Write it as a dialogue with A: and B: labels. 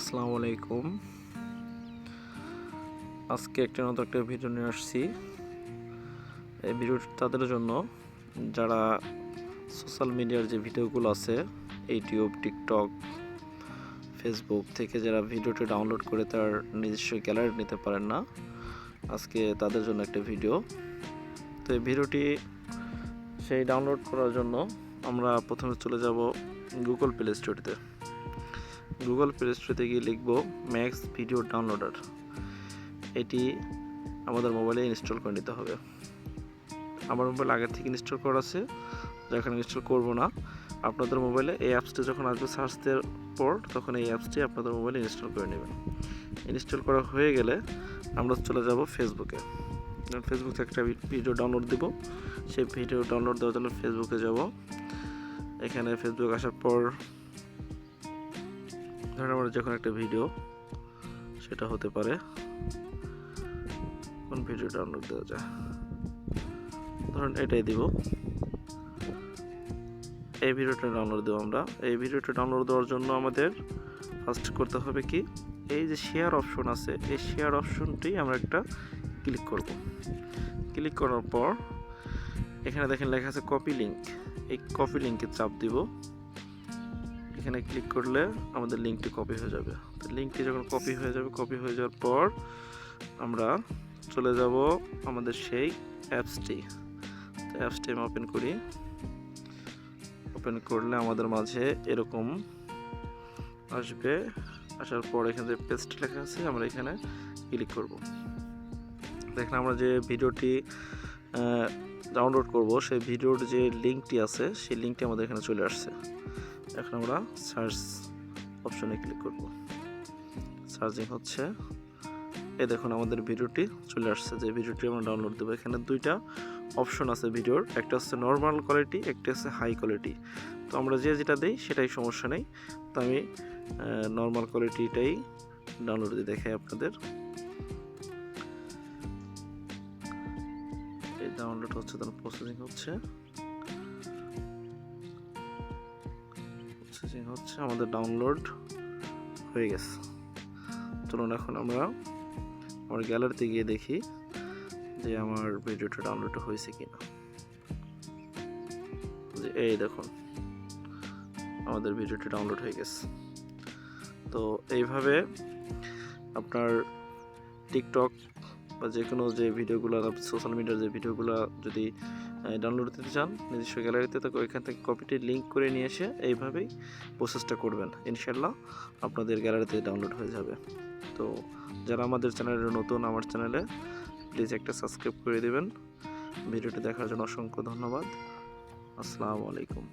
A: আসসালামু আলাইকুম। আজকে একটা নতুন একটা ভিডিও নিয়ে আসছি। এই ভিডিওটি তাদের জন্য। যারা সোশ্যাল মিডিয়ার যে ভিডিওগুলো আছে ইউটিউব টিকটক ফেসবুক থেকে যারা ভিডিওটি ডাউনলোড করে তার নিজস্ব গ্যালারি নিতে পারেন না, আজকে তাদের জন্য একটা ভিডিও তো এই ভিডিওটি সেই ডাউনলোড করার জন্য আমরা প্রথমে চলে যাব গুগল প্লে স্টোরিতে গুগল প্লে স্টোরিতে গিয়ে লিখব ম্যাক্স ভিডিও ডাউনলোডার এটি আমাদের মোবাইলে ইনস্টল করে নিতে হবে। আমার মোবাইল আগের থেকে ইনস্টল করা আছে, যখন ইনস্টল করব না, আপনাদের মোবাইলে এই অ্যাপসটি যখন আসবে সার্চ দেওয়ার পর, তখন এই অ্যাপসটি আপনাদের মোবাইলে ইনস্টল করে নেবেন। ইনস্টল করা হয়ে গেলে আমরা চলে যাব ফেসবুকে ফেসবুক থেকে একটা ভিডিও ডাউনলোড দিব, সেই ভিডিও ডাউনলোড দেওয়ার জন্য ফেসবুকে যাব। এখানে ফেসবুক আসার পর ধরেন আমার যখন একটা ভিডিও সেটা হতে পারে, কোন ভিডিও ডাউনলোড দেওয়া যায়? ধরুন এটাই দিব। এই ভিডিওটা ডাউনলোড দেবো আমরা। এই ভিডিওটা ডাউনলোড দেওয়ার জন্য আমাদের ফার্স্ট করতে হবে কি, এই যে শেয়ার অপশন আছে, এই শেয়ার অপশনটি আমরা একটা ক্লিক করব। ক্লিক করার পর, এখানে দেখেন লেখা আছে কপি লিঙ্ক এই কপি লিঙ্কে চাপ দিব। এখানে ক্লিক করলে আমাদের লিঙ্কটি কপি হয়ে যাবে। তো লিঙ্কটি যখন কপি হয়ে যাবে কপি হয়ে যাওয়ার পর আমরা চলে যাব আমাদের সেই অ্যাপসটি তো অ্যাপসটি আমি ওপেন করি। ওপেন করলে আমাদের মাঝে এরকম আসবে। আসার পর এখানে যে পেস্ট লেখা আছে, আমরা এখানে ক্লিক করব। দেখেন আমরা যে ভিডিওটি ডাউনলোড করব, সেই ভিডিওর যে লিঙ্কটি আছে, সেই লিঙ্কটি আমাদের এখানে চলে আসছে। এখন আমরা সার্চ অপশনে ক্লিক করব। সার্চিং হচ্ছে, এই দেখুন আমাদের ভিডিওটি চলে আসছে। যে ভিডিওটি আমরা ডাউনলোড দেবো, এখানে দুইটা অপশন আছে ভিডিওর। একটা হচ্ছে নর্মাল কোয়ালিটি একটা হচ্ছে হাই কোয়ালিটি তো আমরা যে যেটা দিই, সেটাই সমস্যা নেই। তো আমি নর্মাল কোয়ালিটিটাই ডাউনলোড দিয়ে দেখাই আপনাদের। এই ডাউনলোড হচ্ছে তার প্রসেসিং হচ্ছে। প্রসেসিং হচ্ছে আমাদের ডাউনলোড হয়ে গেছে। চলুন এখন আমরা আমার গ্যালারিতে গিয়ে দেখি যে আমার ভিডিওটা ডাউনলোড হয়েছে কিনা। যে এই দেখুন, আমাদের ভিডিওটি ডাউনলোড হয়ে গেছে। তো এইভাবে আপনার টিকটক বা যে কোনো যে ভিডিওগুলো সোশ্যাল মিডিয়ার যে ভিডিওগুলো যদি ডাউনলোড দিতে চান, নিজস্ব গ্যালারিতে তো ওইখান থেকে কপিটি লিঙ্ক করে নিয়ে এসে এইভাবেই প্রসেসটা করবেন। ইনশাল্লাহ আপনাদের গ্যালারিতে ডাউনলোড হয়ে যাবে। তো যারা আমাদের চ্যানেলে নতুন, আমার চ্যানেলে প্লিজ একটা সাবস্ক্রাইব করে দেবেন। ভিডিওটি দেখার জন্য অসংখ্য ধন্যবাদ। আসসালামু আলাইকুম।